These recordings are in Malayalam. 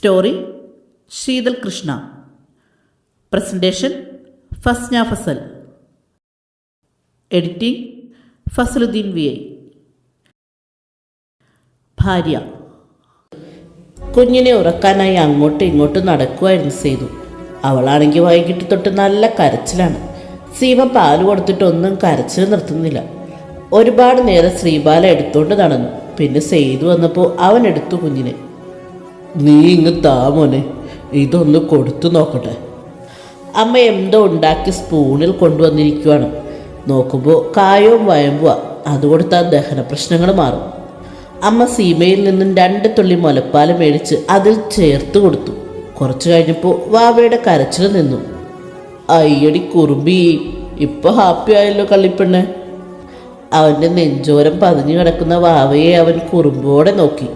Story Sheethal Krishna. Presentation Fasna Fasal. Editing Fasaluddin V I. ഭാര്യ. കുഞ്ഞിനെ ഉറക്കാനായി അങ്ങോട്ടും ഇങ്ങോട്ടും നടക്കുമായിരുന്നു സേതു. അവളാണെങ്കിൽ വൈകിട്ട് തൊട്ട് നല്ല കരച്ചിലാണ്. സീമ പാൽ കൊടുത്തിട്ടൊന്നും കരച്ചിൽ നിർത്തുന്നില്ല. ഒരുപാട് നേരം ശ്രീബാല എടുത്തുകൊണ്ട് നടന്നു. പിന്നെ സേതു വന്നപ്പോൾ അവൻ എടുത്തു കുഞ്ഞിനെ. നീ ഇങ്ങ് താ മോനെ. ഇതൊന്ന് കൊടുത്തു നോക്കട്ടെ. അമ്മ എന്തോ ഉണ്ടാക്കി സ്പൂണിൽ കൊണ്ടുവന്നിരിക്കുവാണ്. നോക്കുമ്പോൾ കായവും വയമ്പുക അത് കൊടുത്താൽ ദഹന പ്രശ്നങ്ങൾ മാറും. അമ്മ സീമയിൽ നിന്നും രണ്ട് തുള്ളി മുലപ്പാൽ മേടിച്ച് അതിൽ ചേർത്ത് കൊടുത്തു. കുറച്ച് കഴിഞ്ഞപ്പോൾ വാവയുടെ കരച്ചിൽ നിന്നു. അയ്യടി കുറുമ്പി ഇപ്പോൾ ഹാപ്പി ആയല്ലോ കള്ളിപ്പെണ്ണ്. അവന്റെ നെഞ്ചോരം പതിഞ്ഞു കിടക്കുന്ന വാവയെ അവൻ കുറുമ്പോടെ നോക്കി.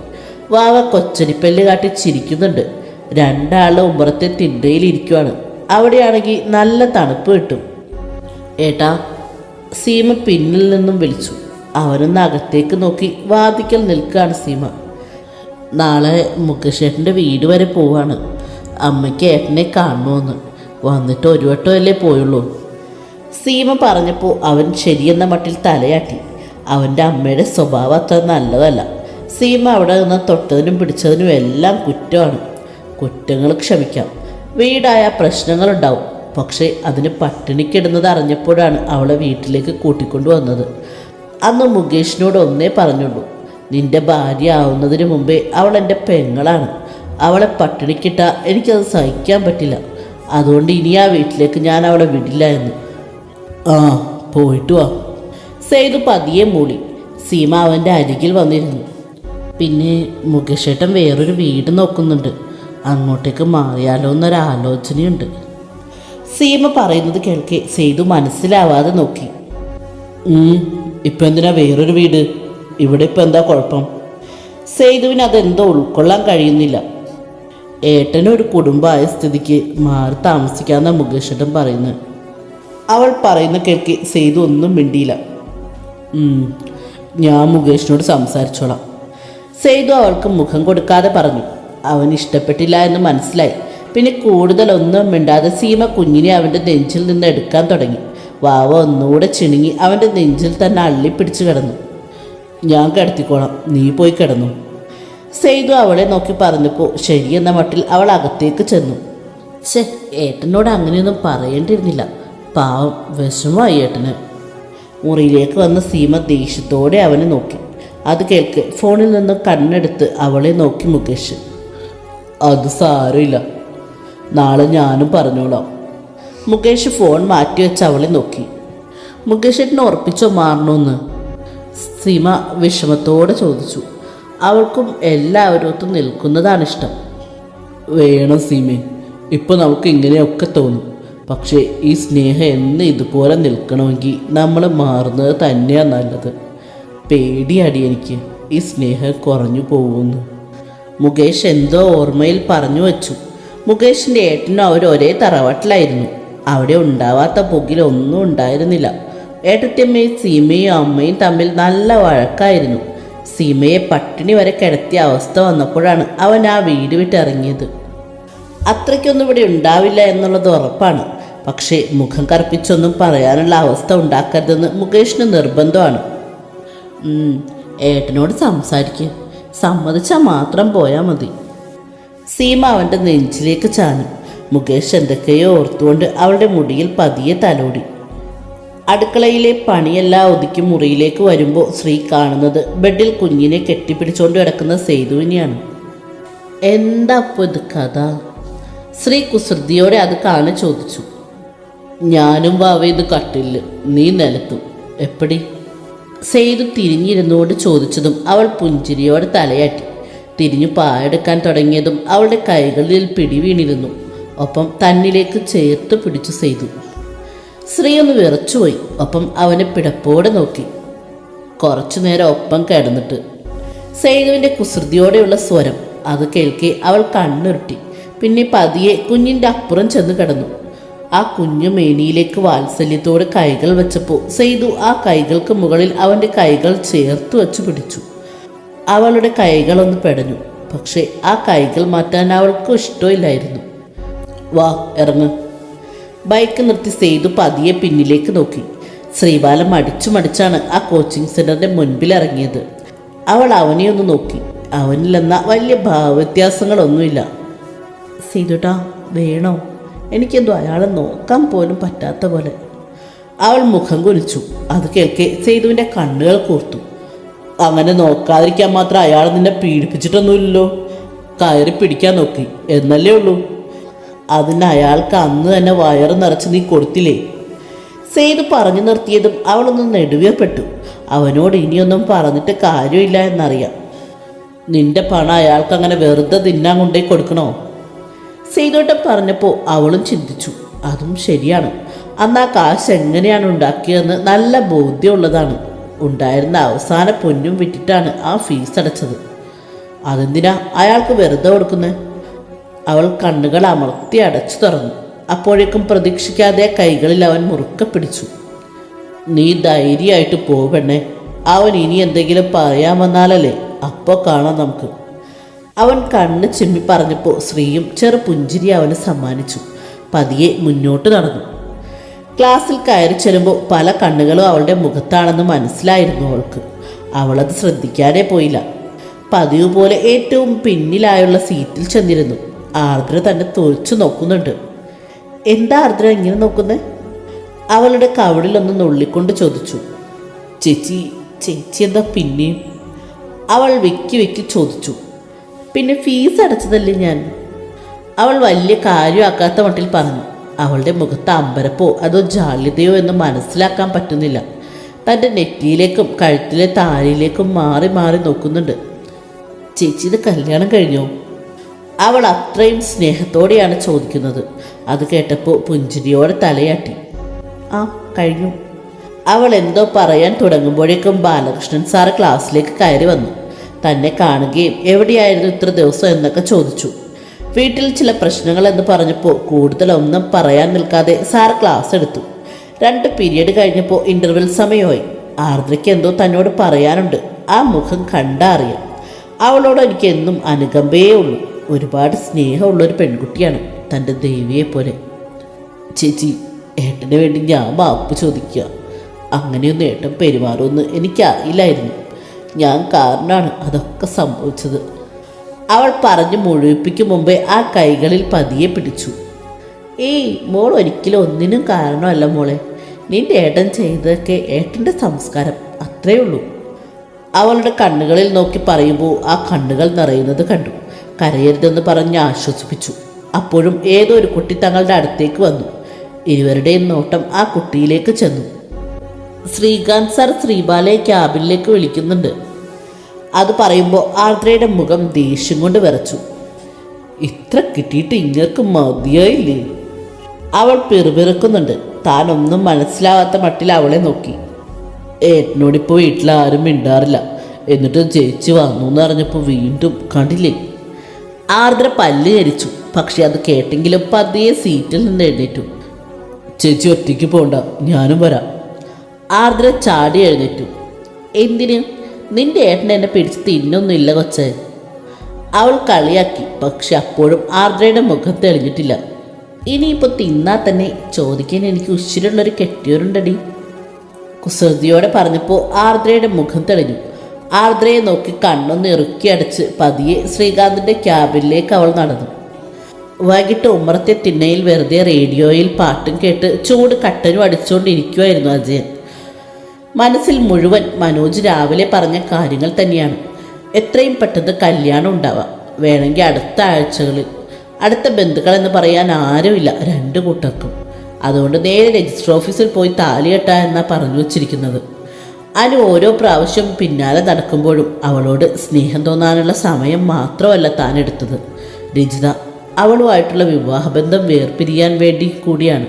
വാവ കൊച്ചനിപ്പല്ല് കാട്ടി ചിരിക്കുന്നുണ്ട്. രണ്ടാളും ഉമ്മറത്തെ തിണ്ടയിലിരിക്കുവാണ്. അവിടെയാണെങ്കിൽ നല്ല തണുപ്പ് കിട്ടും. ഏട്ടാ സീമ പിന്നിൽ നിന്നും വിളിച്ചു. അവനൊന്ന് അകത്തേക്ക് നോക്കി വാതിക്കൽ നിൽക്കുകയാണ് സീമ. നാളെ മുകേഷേട്ടന്റെ വീട് വരെ പോവാണ്. അമ്മയ്ക്ക് ഏട്ടനെ കാണണമെന്ന് വന്നിട്ട് ഒരു വട്ടമല്ലേ പോയുള്ളൂ. സീമ പറഞ്ഞപ്പോൾ അവൻ ശരിയെന്ന മട്ടിൽ തലയാട്ടി. അവന്റെ അമ്മയുടെ സ്വഭാവം അത്ര നല്ലതല്ല. സീമ അവിടെ നിന്ന് തൊട്ടതിനും പിടിച്ചതിനും എല്ലാം കുറ്റമാണ്. കുറ്റങ്ങൾ ക്ഷമിക്കാം. വീടായ പ്രശ്നങ്ങളുണ്ടാവും. പക്ഷേ അതിന് പട്ടിണിക്കിടുന്നത് അറിഞ്ഞപ്പോഴാണ് അവളെ വീട്ടിലേക്ക് കൂട്ടിക്കൊണ്ടു വന്നത്. അന്ന് മുകേഷിനോട് ഒന്നേ പറഞ്ഞുള്ളൂ. നിന്റെ ഭാര്യ ആവുന്നതിന് മുമ്പേ അവൾ എന്റെ പെങ്ങളാണ്. അവളെ പട്ടിണിക്കിട്ട എനിക്കത് സഹിക്കാൻ പറ്റില്ല. അതുകൊണ്ട് ഇനി ആ വീട്ടിലേക്ക് ഞാൻ അവളെ വിടില്ല എന്ന്. ആ പോയിട്ട് വാ. സെയ്തു പതിയെ മൂളി സീമ അവന്റെ അരികിൽ വന്നിരുന്നു. പിന്നെ മുകേഷേട്ടൻ വേറൊരു വീട് നോക്കുന്നുണ്ട്. അങ്ങോട്ടേക്ക് മാറിയാലോ എന്നൊരാലോചനയുണ്ട്. സീമ പറയുന്നത് കേൾക്കെ സെയ്തു മനസ്സിലാവാതെ നോക്കി. ഇപ്പം എന്തിനാ വേറൊരു വീട്? ഇവിടെ ഇപ്പം എന്താ കുഴപ്പം? സെയ്തുവിന് അതെന്തോ ഉൾക്കൊള്ളാൻ കഴിയുന്നില്ല. ഏട്ടനൊരു കുടുംബമായ സ്ഥിതിക്ക് മാറി താമസിക്കാന്ന മുകേഷേട്ടൻ പറയുന്നത് അവൾ പറയുന്ന കേൾക്ക് സെയ്തു ഒന്നും മിണ്ടിയില്ല. ഞാൻ മുകേഷിനോട് സംസാരിച്ചോളാം. സെയ്തു അവൾക്ക് മുഖം കൊടുക്കാതെ പറഞ്ഞു. അവൻ ഇഷ്ടപ്പെട്ടില്ല എന്ന് മനസ്സിലായി. പിന്നെ കൂടുതലൊന്നും മിണ്ടാതെ സീമ കുഞ്ഞിനെ അവന്റെ നെഞ്ചിൽ നിന്ന് എടുക്കാൻ തുടങ്ങി. വാവ ഒന്നുകൂടെ ചിണുങ്ങി അവന്റെ നെഞ്ചിൽ തന്നെ അള്ളിപ്പിടിച്ച് കിടന്നു. ഞാൻ കിടത്തിക്കോളാം. നീ പോയി കിടന്നു. സെയ്തു അവളെ നോക്കി പറഞ്ഞപ്പോൾ ശരിയെന്ന മട്ടിൽ അവൾ അകത്തേക്ക് ചെന്നു. ഛേ ഏട്ടനോട് അങ്ങനെയൊന്നും പറയേണ്ടിയിരുന്നില്ല. പാവം വിഷമമായി ഏട്ടന്. മുറിയിലേക്ക് വന്ന സീമ ദേഷ്യത്തോടെ അവനെ നോക്കി. അത് കേൾക്ക്. ഫോണിൽ നിന്ന് കണ്ണെടുത്ത് അവളെ നോക്കി മുകേഷ്. അത് സാരമില്ല. നാളെ ഞാനും പറഞ്ഞോളാം. മുകേഷ് ഫോൺ മാറ്റി വെച്ച് അവളെ നോക്കി. മുകേഷ് ഏട്ടനെ ഉറപ്പിച്ചോ മാറണമെന്ന് സീമ വിഷമത്തോടെ ചോദിച്ചു. അവൾക്കും എല്ലാവരും നിൽക്കുന്നതാണ് ഇഷ്ടം. വേണം സീമേ. ഇപ്പോൾ നമുക്ക് ഇങ്ങനെയൊക്കെ തോന്നും. പക്ഷേ ഈ സ്നേഹം എന്ന് ഇതുപോലെ നിൽക്കണമെങ്കിൽ നമ്മൾ മാറുന്നത് തന്നെയാണ് നല്ലത്. പേടിയാടി എനിക്ക്. ഈ സ്നേഹം കുറഞ്ഞു പോകുന്നു. മുകേഷ് എന്തോ ഓർമ്മയിൽ പറഞ്ഞു വച്ചു. മുകേഷിന്റെ ഏട്ടനും അവർ ഒരേ തറവാട്ടിലായിരുന്നു. അവിടെ ഉണ്ടാവാത്ത പുകിലൊന്നും ഉണ്ടായിരുന്നില്ല. ഏട്ടത്തിയമ്മയും സീമയും അമ്മയും തമ്മിൽ നല്ല വഴക്കായിരുന്നു. സീമയെ പട്ടിണി വരെ കിടത്തിയ അവസ്ഥ വന്നപ്പോഴാണ് അവൻ ആ വീട് വിട്ടിറങ്ങിയത് അത്രയ്ക്കൊന്നും ഇവിടെ ഉണ്ടാവില്ല എന്നുള്ളത് ഉറപ്പാണ്. പക്ഷേ മുഖം കറുപ്പിച്ചൊന്നും പറയാനുള്ള അവസ്ഥ ഉണ്ടാക്കരുതെന്ന് മുകേഷിന് നിർബന്ധമാണ്. ഏട്ടനോട് സംസാരിക്കുക സമ്മതിച്ചാൽ മാത്രം പോയാൽ മതി. സീമ അവന്റെ നെഞ്ചിലേക്ക് ചാഞ്ഞു. മുകേഷ് എന്തൊക്കെയോ ഓർത്തുകൊണ്ട് അവളുടെ മുടിയിൽ പതിയെ തലോടി. അടുക്കളയിലെ പണിയെല്ലാം ഒതുക്കി മുറിയിലേക്ക് വരുമ്പോൾ ശ്രീ കാണുന്നത് ബെഡിൽ കുഞ്ഞിനെ കെട്ടിപ്പിടിച്ചുകൊണ്ട് കിടക്കുന്ന സേതുവിനെയാണ്. എന്താ അപ്പോൾ ഇത് കഥ? ശ്രീ കുസൃതിയോടെ അത് കാണെ ചോദിച്ചു. ഞാനും വാവ ഇത് കട്ടില്ല. നീ നിലത്തും. എപ്പടി? സെയ്തു തിരിഞ്ഞിരുന്നോട് ചോദിച്ചതും അവൾ പുഞ്ചിരിയോടെ തലയാട്ടി. തിരിഞ്ഞു പായെടുക്കാൻ തുടങ്ങിയതും അവളുടെ കൈകളിൽ പിടി വീണിരുന്നു ഒപ്പം തന്നിലേക്ക് ചേർത്ത് പിടിച്ചു സെയ്തു ശ്രീ ഒന്ന് വിറച്ചുപോയി. ഒപ്പം അവനെ പിടപ്പോടെ നോക്കി. കുറച്ചു നേരം ഒപ്പം കിടന്നിട്ട്. സേതുവിന്റെ കുസൃതിയോടെയുള്ള സ്വരം. അത് കേൾക്കെ അവൾ കണ്ണുരുട്ടി. പിന്നെ പതിയെ കുഞ്ഞിന്റെ അപ്പുറം ചെന്ന് കിടന്നു. ആ കുഞ്ഞു മേനിയിലേക്ക് വാത്സല്യത്തോടെ കൈകൾ വെച്ചപ്പോൾ സെയ്തു ആ കൈകൾക്ക് മുകളിൽ അവന്റെ കൈകൾ ചേർത്ത് വെച്ച് പിടിച്ചു. അവളുടെ കൈകളൊന്ന് പെടഞ്ഞു. പക്ഷേ ആ കൈകൾ മാറ്റാൻ അവൾക്ക് ഇഷ്ടമില്ലായിരുന്നു. വാ ഇറങ്ങ്. ബൈക്ക് നിർത്തി സെയ്തു പതിയെ പിന്നിലേക്ക് നോക്കി. ശ്രീബാലൻ മടിച്ചു മടിച്ചാണ് ആ കോച്ചിങ് സെന്ററിന്റെ മുൻപിൽ ഇറങ്ങിയത്. അവൾ അവനെ ഒന്ന് നോക്കി. അവനിലെന്ന വലിയ ഭാവവ്യത്യാസങ്ങളൊന്നുമില്ല. സീതുട്ടാ വേണോ? എനിക്കെന്തോ അയാളെ നോക്കാൻ പോലും പറ്റാത്ത പോലെ. അവൾ മുഖം കൊലിച്ചു. അത് കേൾക്കെ സേതുവിന്റെ കണ്ണുകൾ കൂർത്തു. അങ്ങനെ നോക്കാതിരിക്കാൻ മാത്രം അയാൾ നിന്നെ പീഡിപ്പിച്ചിട്ടൊന്നുമില്ലല്ലോ. കയറി പിടിക്കാൻ നോക്കി. എന്നല്ലേ ഉള്ളൂ. അതിന് അയാൾക്ക് അന്ന് തന്നെ വയറ് നിറച്ച് നീ കൊടുത്തില്ലേ? സെയ്ത് പറഞ്ഞു നിർത്തിയതും അവളൊന്ന് നെടുവപ്പെട്ടു അവനോട് ഇനിയൊന്നും പറഞ്ഞിട്ട് കാര്യമില്ല എന്നറിയാം. നിന്റെ പണം അയാൾക്ക് അങ്ങനെ വെറുതെ തിന്നാൻ കൊണ്ടേ കൊടുക്കണോ? സെയ്തോട്ടം പറഞ്ഞപ്പോൾ അവളും ചിന്തിച്ചു. അതും ശരിയാണ്. അന്ന് ആ കാശ് എങ്ങനെയാണ് ഉണ്ടാക്കിയതെന്ന് നല്ല ബോധ്യമുള്ളതാണ്. ഉണ്ടായിരുന്ന അവസാന പൊന്നും വിട്ടിട്ടാണ് ആ ഫീസ് അടച്ചത്. അതെന്തിനാ? അയാൾക്ക് വെറുതെ കൊടുക്കുന്നത് അവൾ കണ്ണുകൾ അമർത്തി അടച്ചു തുറന്നു. അപ്പോഴേക്കും പ്രതീക്ഷിക്കാതെ കൈകളിൽ അവൻ മുറുക്കെ പിടിച്ചു. നീ ധൈര്യമായിട്ട് പോവണ്ണേ അവൻ ഇനി എന്തെങ്കിലും പറയാൻ വന്നാലല്ലേ? അപ്പോൾ കാണാം നമുക്ക്. അവൻ കണ്ണ് ചിമ്മി പറഞ്ഞപ്പോൾ ശ്രീയും ചെറു പുഞ്ചിരി അവന് സമ്മാനിച്ചു. പതിയെ മുന്നോട്ട് നടന്നു. ക്ലാസ്സിൽ കയറി ചെല്ലുമ്പോൾ പല കണ്ണുകളും അവളുടെ മുഖത്താണെന്ന് മനസ്സിലായിരുന്നു അവൾക്ക്. അവളത് ശ്രദ്ധിക്കാനേ പോയില്ല. പതിവ് പോലെ ഏറ്റവും പിന്നിലായുള്ള സീറ്റിൽ ചെന്നിരുന്നു. ആർദ്ര തന്നെ തുറച്ചു നോക്കുന്നുണ്ട്. എന്താ ആർദ്ര ഇങ്ങനെ നോക്കുന്നത് അവളുടെ കവിളിലൊന്ന് നുള്ളിക്കൊണ്ട് ചോദിച്ചു. ചേച്ചി ചേച്ചി എന്താ പിന്നെയും? അവൾ വെക്കി വെക്കി ചോദിച്ചു. പിന്നെ ഫീസ് അടച്ചതല്ലേ ഞാൻ? അവൾ വലിയ കാര്യമാക്കാത്ത മട്ടിൽ പറഞ്ഞു. അവളുടെ മുഖത്ത് അമ്പരപ്പോ അതോ ജാള്യതയോ എന്ന് മനസ്സിലാക്കാൻ പറ്റുന്നില്ല. തന്റെ നെറ്റിയിലേക്കും കഴുത്തിലെ താരിയിലേക്കും മാറി മാറി നോക്കുന്നുണ്ട്. ചേച്ചി ഇത് കല്യാണം കഴിഞ്ഞോ? അവൾ അത്രയും സ്നേഹത്തോടെയാണ് ചോദിക്കുന്നത്. അത് കേട്ടപ്പോൾ പുഞ്ചിരിയോടെ തലയാട്ടി. ആ കഴിഞ്ഞു. അവൾ എന്തോ പറയാൻ തുടങ്ങുമ്പോഴേക്കും ബാലകൃഷ്ണൻ സാറ് ക്ലാസ്സിലേക്ക് കയറി വന്നു. തന്നെ കാണുകയും എവിടെയായിരുന്നു ഇത്ര ദിവസം എന്നൊക്കെ ചോദിച്ചു. വീട്ടിൽ ചില പ്രശ്നങ്ങൾ എന്ന് പറഞ്ഞപ്പോൾ കൂടുതലൊന്നും പറയാൻ നിൽക്കാതെ സാർ ക്ലാസ് എടുത്തു. രണ്ട് പീരീഡ് കഴിഞ്ഞപ്പോൾ ഇന്റർവെൽ സമയമായി. ആർദ്രയ്ക്ക് എന്തോ തന്നോട് പറയാനുണ്ട്. ആ മുഖം കണ്ടറിയാം. അവളോട് എനിക്ക് എന്നും അനുകമ്പയേ ഉള്ളൂ. ഒരുപാട് സ്നേഹമുള്ളൊരു പെൺകുട്ടിയാണ് തന്റെ ദേവിയെ പോലെ. ചേച്ചി ഏട്ടന് വേണ്ടി ഞാൻ മാപ്പ് ചോദിക്കുക. അങ്ങനെയൊന്നും ഏട്ടൻ പെരുമാറുമെന്ന് എനിക്കറിയില്ലായിരുന്നു. ഞാൻ കാരണമാണ് അതൊക്കെ സംഭവിച്ചത്. അവൾ പറഞ്ഞ് മുഴുവിപ്പിക്കും മുമ്പേ ആ കൈകളിൽ പതിയെ പിടിച്ചു. ഏയ് മോൾ ഒരിക്കലും ഒന്നിനും കാരണമല്ല മോളെ. നിന്റെ ഏട്ടൻ ചെയ്തതൊക്കെ ഏട്ടന്റെ സംസ്കാരം. അത്രേ ഉള്ളൂ. അവളുടെ കണ്ണുകളിൽ നോക്കി പറയുമ്പോൾ ആ കണ്ണുകൾ നിറയുന്നത് കണ്ടു. കരയരുതെന്ന് പറഞ്ഞ് ആശ്വസിപ്പിച്ചു. അപ്പോഴും ഏതോ ഒരു കുട്ടി തങ്ങളുടെ അടുത്തേക്ക് വന്നു. ഇരുവരുടെയും നോട്ടം ആ കുട്ടിയിലേക്ക് ചെന്നു. ശ്രീകാന്ത് സാർ ശ്രീബാലയെ ക്യാബിനിലേക്ക് വിളിക്കുന്നുണ്ട്. അത് പറയുമ്പോൾ ആർദ്രയുടെ മുഖം ദേഷ്യം കൊണ്ട് വിറച്ചു. ഇത്ര കിട്ടിയിട്ട് ഇങ്ങർക്ക് മതിയായില്ലേ? അവൾ പിറുപിറുക്കുന്നുണ്ട്. താൻ ഒന്നും മനസ്സിലാവാത്ത മട്ടിൽ അവളെ നോക്കി. ഏട്ടനോടിപ്പോൾ വീട്ടിൽ ആരും മിണ്ടാറില്ല. എന്നിട്ട് ചേച്ചി വന്നു എന്ന് പറഞ്ഞപ്പോൾ വീണ്ടും കണ്ടില്ലേ? ആർദ്ര പല്ല് ധരിച്ചു പക്ഷെ അത് കേട്ടെങ്കിലും പതിയെ സീറ്റിൽ നിന്ന് എഴുന്നേറ്റു. ചേച്ചി ഒറ്റയ്ക്ക് പോണ്ട. ഞാനും വരാം. ആർദ്ര ചാടി എഴുന്നേറ്റു. എന്തിന്? നിന്റെ ഏട്ടൻ എന്നെ പിടിച്ച് തിന്നൊന്നുമില്ല കൊച്ചേ. അവൾ കളിയാക്കി പക്ഷെ അപ്പോഴും ആർദ്രയുടെ മുഖം തെളിഞ്ഞിട്ടില്ല. ഇനിയിപ്പോൾ തിന്നാൽ തന്നെ ചോദിക്കാൻ എനിക്ക് ഉച്ചിരുള്ളൊരു കെട്ടിയോരുണ്ടടി. കുസൃതിയോടെ പറഞ്ഞപ്പോൾ ആർദ്രയുടെ മുഖം തെളിഞ്ഞു. ആർദ്രയെ നോക്കി കണ്ണൊന്ന് ഇറുക്കി അടച്ച് പതിയെ ശ്രീകാന്തിന്റെ ക്യാബിനിലേക്ക് അവൾ നടന്നു. വൈകിട്ട് ഉമ്മറത്തെ തിണ്ണയിൽ വെറുതെ റേഡിയോയിൽ പാട്ടും കേട്ട് ചൂട് കട്ടനും അടിച്ചുകൊണ്ടിരിക്കുമായിരുന്നു അജയൻ. മനസ്സിൽ മുഴുവൻ മനോജ് രാവിലെ പറഞ്ഞ കാര്യങ്ങൾ തന്നെയാണ്. എത്രയും പെട്ടെന്ന് കല്യാണം ഉണ്ടാവാം. വേണമെങ്കിൽ അടുത്ത ആഴ്ചകളിൽ അടുത്ത ബന്ധുക്കളെന്ന് പറയാൻ ആരുമില്ല രണ്ട് കൂട്ടർക്കും. അതുകൊണ്ട് നേരെ രജിസ്റ്റർ ഓഫീസിൽ പോയി താലി കെട്ടാ എന്നാണ് പറഞ്ഞു വച്ചിരിക്കുന്നത്. അനു ഓരോ പ്രാവശ്യം പിന്നാലെ നടക്കുമ്പോഴും അവളോട് സ്നേഹം തോന്നാനുള്ള സമയം മാത്രമല്ല താൻ എടുത്തത്. രജിത അവളുമായിട്ടുള്ള വിവാഹബന്ധം വേർപിരിയാൻ വേണ്ടി കൂടിയാണ്.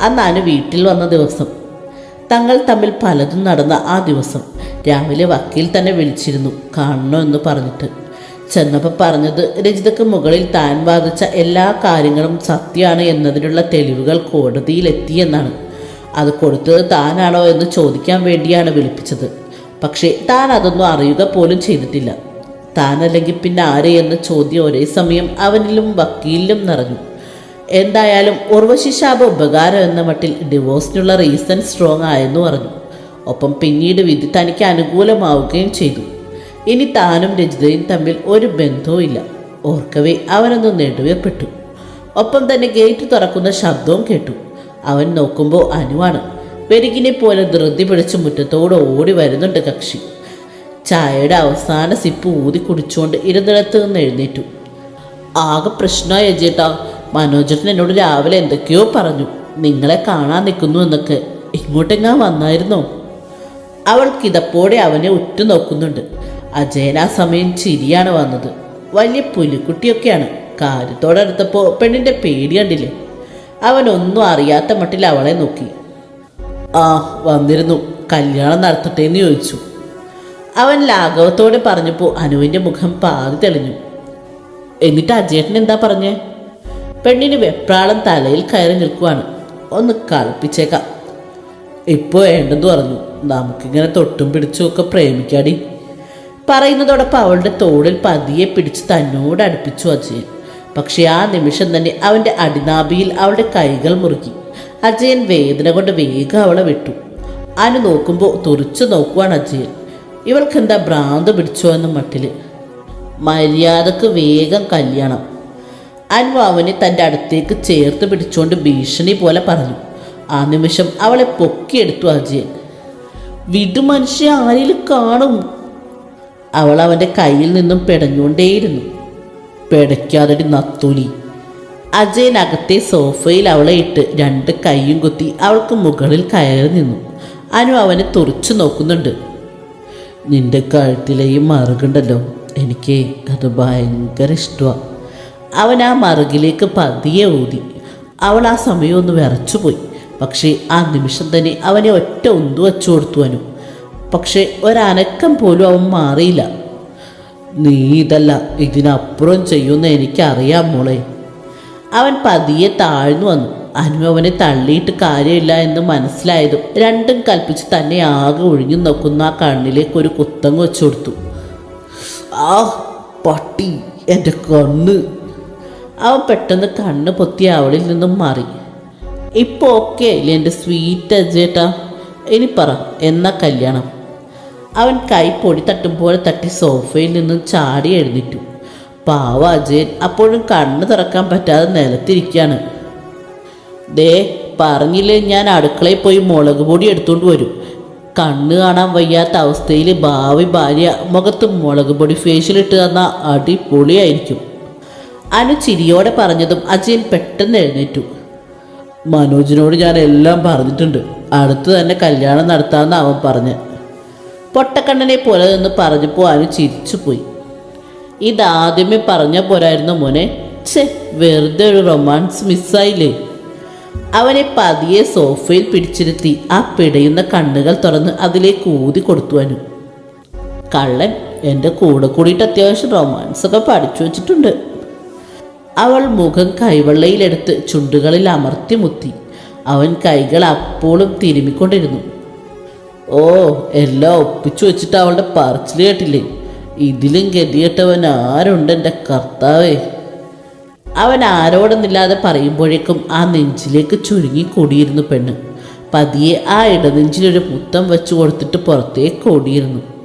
അന്ന് അനു വീട്ടിൽ വന്ന ദിവസം തങ്ങൾ തമ്മിൽ പലതും നടന്ന ആ ദിവസം രാവിലെ വക്കീൽ തന്നെ വിളിച്ചിരുന്നു കാണണോ എന്ന് പറഞ്ഞിട്ട്. ചെന്നപ്പോൾ പറഞ്ഞത് രജിതയ്ക്ക് മുകളിൽ താൻ വാദിച്ച എല്ലാ കാര്യങ്ങളും സത്യമാണ് എന്നതിനുള്ള തെളിവുകൾ കോടതിയിലെത്തിയെന്നാണ് അത് കൊടുത്തത് താനാണോ എന്ന് ചോദിക്കാൻ വേണ്ടിയാണ് വിളിപ്പിച്ചത്. പക്ഷേ താൻ അതൊന്നും അറിയുക പോലും ചെയ്തിട്ടില്ല. താനല്ലെങ്കിൽ പിന്നെ ആരെ? എന്ന ചോദ്യം ഒരേ സമയം അവനിലും വക്കീലിലും നിറഞ്ഞു. എന്തായാലും ഉർവശി ഉപകാരം എന്ന മട്ടിൽ ഡിവോഴ്സിനുള്ള റീസൺ സ്ട്രോങ് ആയെന്ന് പറഞ്ഞു. ഒപ്പം പിന്നീട് വിധി തനിക്ക് അനുകൂലമാവുകയും ചെയ്തു. ഇനി താനും രജിതയും തമ്മിൽ ഒരു ബന്ധവും ഇല്ല. ഓർക്കവേ അവനൊന്ന് നെടുവപ്പെട്ടു. ഒപ്പം തന്നെ ഗേറ്റ് തുറക്കുന്ന ശബ്ദവും കേട്ടു. അവൻ നോക്കുമ്പോൾ അനുവാണ്. പെരുകിനെ പോലെ ധൃതി പിടിച്ച് മുറ്റത്തോട് ഓടി വരുന്നുണ്ട് കക്ഷി. ചായയുടെ അവസാന സിപ്പ് ഊതി കുടിച്ചുകൊണ്ട് ഇരുന്നിടത്ത് നിന്ന് എഴുന്നേറ്റു. ആകെ പ്രശ്നമായി അജേട്ടാ. മനോജേട്ടൻ എന്നോട് രാവിലെ എന്തൊക്കെയോ പറഞ്ഞു. നിങ്ങളെ കാണാൻ നിൽക്കുന്നു എന്നൊക്കെ. ഇങ്ങോട്ടെങ്ങാ വന്നായിരുന്നോ? അവൾ കിതപ്പോടെ അവനെ ഉറ്റുനോക്കുന്നുണ്ട്. അജയൻ ആ സമയം ചിരിയാണ് വന്നത്. വലിയ പുലിക്കുട്ടിയൊക്കെയാണ്. കാര്യത്തോടടുത്തപ്പോൾ പെണ്ണിന്റെ പേടി കണ്ടില്ലേ? അവൻ ഒന്നും അറിയാത്ത മട്ടിൽ അവളെ നോക്കി. ആ വന്നിരുന്നു. കല്യാണം നടത്തട്ടെ എന്ന് ചോദിച്ചു. അവൻ ലാഘവത്തോടെ പറഞ്ഞപ്പോൾ അനുവിന്റെ മുഖം പാതി തെളിഞ്ഞു. എന്നിട്ട് അജയേട്ടൻ എന്താ പറഞ്ഞേ? പെണ്ണിന് വെപ്രാളം തലയിൽ കയറി നിൽക്കുവാണ്. ഒന്ന് കളിപ്പിച്ചേക്കാം ഇപ്പോൾ വേണ്ടെന്ന് പറഞ്ഞു. നമുക്കിങ്ങനെ തൊട്ടും പിടിച്ചും ഒക്കെ പ്രേമിക്കാടി. പറയുന്നതോടൊപ്പം അവളുടെ തോളിൽ പതിയെ പിടിച്ച് തന്നോട് അടുപ്പിച്ചു അജയൻ. പക്ഷെ ആ നിമിഷം തന്നെ അവന്റെ അടിനാഭിയിൽ അവളുടെ കൈകൾ മുറുകി. അജയൻ വേദന കൊണ്ട് വേഗം അവളെ വിട്ടു. അനു നോക്കുമ്പോൾ തുറച്ചു നോക്കുവാണ് അജയൻ. ഇവൾക്കെന്താ ഭ്രാന്ത് പിടിച്ചോ എന്ന മട്ടിൽ. മര്യാദയ്ക്ക് വേഗം കല്യാണം. അനു അവനെ തന്റെ അടുത്തേക്ക് ചേർത്ത് പിടിച്ചുകൊണ്ട് ഭീഷണി പോലെ പറഞ്ഞു. ആ നിമിഷം അവളെ പൊക്കിയെടുത്തു അജയൻ. വിടു മനുഷ്യ ആരിൽ കാണും. അവൾ അവന്റെ കയ്യിൽ നിന്നും പെടഞ്ഞുകൊണ്ടേയിരുന്നു. പെടയ്ക്കാതടി നത്തുലി. അജയൻ അകത്തെ സോഫയിൽ അവളെ ഇട്ട് രണ്ട് കൈയും കുത്തി അവൾക്ക് മുകളിൽ കയറി നിന്നു. അനു അവനെ തുറച്ചു നോക്കുന്നുണ്ട്. നിന്റെ കഴുത്തിലെ ഈ മറുകുണ്ടല്ലോ. എനിക്ക് അത് ഭയങ്കര ഇഷ്ടമാണ് അവൻ ആ മറുകിലേക്ക് പതിയെ ഊതി. അവൾ ആ സമയം ഒന്ന് വിറച്ചുപോയി. പക്ഷേ ആ നിമിഷം തന്നെ അവനെ ഒറ്റ ഒന്തു വച്ചു കൊടുത്തു അനു. പക്ഷേ ഒരനക്കം പോലും അവൻ മാറിയില്ല. നീ ഇതല്ല ഇതിനപ്പുറം ചെയ്യുമെന്ന് എനിക്കറിയാം മോളെ. അവൻ പതിയെ താഴ്ന്നു വന്നു. അനു അവനെ തള്ളിയിട്ട് കാര്യമില്ല എന്ന് മനസ്സിലായതും രണ്ടും കൽപ്പിച്ച് തന്നെ ആകെ ഒഴിഞ്ഞു നോക്കുന്ന ആ കണ്ണിലേക്ക് ഒരു കുത്തങ്ങ് വെച്ചു കൊടുത്തു. ആ പട്ടി എന്റെ കണ്ണ് അവൻ പെട്ടെന്ന് കണ്ണ് പൊത്തി അവളിൽ നിന്നും മാറി. ഇപ്പോൾ ഓക്കെ അല്ലേ എന്റെ സ്വീറ്റ് അജേട്ടാ? ഇനി പറ എന്നാ കല്യാണം? അവൻ കൈ പൊടി തട്ടുമ്പോൾ തട്ടി സോഫയിൽ നിന്നും ചാടി എഴുന്നേറ്റു. പാവ അജയൻ അപ്പോഴും കണ്ണ് തുറക്കാൻ പറ്റാതെ നിലത്തിരിക്കുകയാണ് ദേ പറഞ്ഞില്ലേ ഞാൻ അടുക്കളയിൽ പോയി മുളക് പൊടി എടുത്തുകൊണ്ട് വരും. കണ്ണ് കാണാൻ വയ്യാത്ത അവസ്ഥയിൽ ഭാവി ഭാര്യ മുഖത്ത് മുളക് പൊടി ഫേഷ്യൽ ഇട്ട് തന്ന അടിപൊളിയായിരിക്കും. അനു ചിരിയോടെ പറഞ്ഞതും അജയൻ പെട്ടെന്ന് എഴുന്നേറ്റു. മനോജിനോട് ഞാൻ എല്ലാം പറഞ്ഞിട്ടുണ്ട്. അടുത്ത് തന്നെ കല്യാണം നടത്താമെന്ന് അവൻ പറഞ്ഞ്. പൊട്ടക്കണ്ണനെ പോലെ നിന്ന് പറഞ്ഞപ്പോൾ അനു ചിരിച്ചുപോയി. ഇതാദ്യമേ പറഞ്ഞ പോരായിരുന്നു മോനെ. ഛേ വെറുതെ ഒരു റൊമാൻസ് മിസ്സായില്ലേ? അവനെ പതിയെ സോഫയിൽ പിടിച്ചിരുത്തി ആ പിടയുന്ന കണ്ണുകൾ തുറന്ന് അതിലേക്ക് ഊതി കൊടുത്തു അനു. കള്ളൻ എന്റെ കൂടെ കൂടിയിട്ട് അത്യാവശ്യം റൊമാൻസ് ഒക്കെ പഠിച്ചു വച്ചിട്ടുണ്ട്. അവൾ മുഖം കൈവെള്ളയിലെടുത്ത് ചുണ്ടുകളിൽ അമർത്തി മുത്തി. അവൻ കൈകൾ അപ്പോഴും തിരുമിക്കൊണ്ടിരുന്നു ഓ എല്ലാം ഒപ്പിച്ചു വെച്ചിട്ട് അവളുടെ പറച്ചിൽ കേട്ടില്ലേ? ഇതിലും ഗതികെട്ടവൻ ആരുണ്ട് എന്റെ കർത്താവേ? അവൻ ആരോടൊന്നില്ലാതെ പറയുമ്പോഴേക്കും ആ നെഞ്ചിലേക്ക് ചുരുങ്ങി കൂടിയിരുന്നു പെണ്ണ്. പതിയെ ആ ഇടനെഞ്ചിലൊരു മുത്തം വെച്ചു കൊടുത്തിട്ട് പുറത്തേക്ക് ഓടിയിരുന്നു.